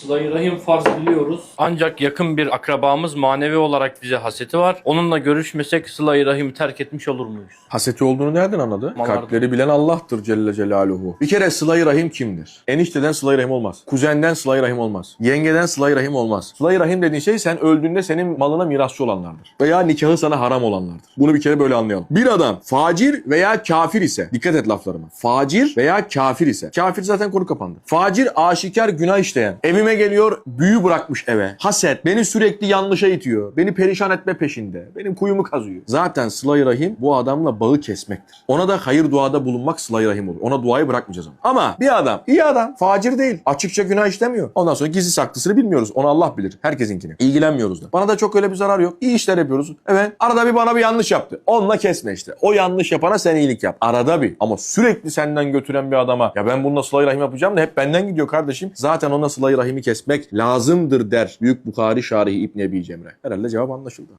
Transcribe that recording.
Sıla-i Rahim farz biliyoruz. Ancak yakın bir akrabamız manevi olarak bize haseti var. Onunla görüşmesek Sıla-i Rahim'i terk etmiş olur muyuz? Haseti olduğunu nereden anladı? Malardı. Kalpleri bilen Allah'tır Celle Celaluhu. Bir kere sıla-i rahim kimdir? Enişteden sıla-i rahim olmaz. Kuzenden sıla-i rahim olmaz. Yengeden sıla-i rahim olmaz. Sıla-i rahim dediğin şey sen öldüğünde senin malına mirasçı olanlardır. Veya nikahı sana haram olanlardır. Bunu bir kere böyle anlayalım. Bir adam facir veya kafir ise, dikkat et laflarıma. Facir veya kafir ise. Kafir zaten konu kapandı. Facir aşikar günah işleyen. Evime geliyor büyü bırakmış eve. Haset. Beni sürekli yanlışa itiyor. Beni perişan etme peşinde. Benim kuyumu kazıyor. Zaten sıla-i rahim bu adamla bağı kesmektir. Ona da hayır duada bulunmak sıla-i rahim olur. Ona duayı bırakmayacağız ama. Ama bir adam, iyi adam, facir değil. Açıkça günah işlemiyor. Ondan sonra gizli saklısını bilmiyoruz. Onu Allah bilir. Herkesinkini. İlgilenmiyoruz da. Bana da çok öyle bir zarar yok. İyi işler yapıyoruz. Evet. Arada bir bana bir yanlış yaptı. Onunla kesme işte. O yanlış yapana sen iyilik yap. Arada bir. Ama sürekli senden götüren bir adama ya ben bununla sıla-i rahim yapacağım da hep benden gidiyor kardeşim. Zaten ona sıla-i rahimi kesmek lazımdır der. Büyük Bukhari Şarihi İbn Ebi Cemre. Herhalde cevap anlaşıldı.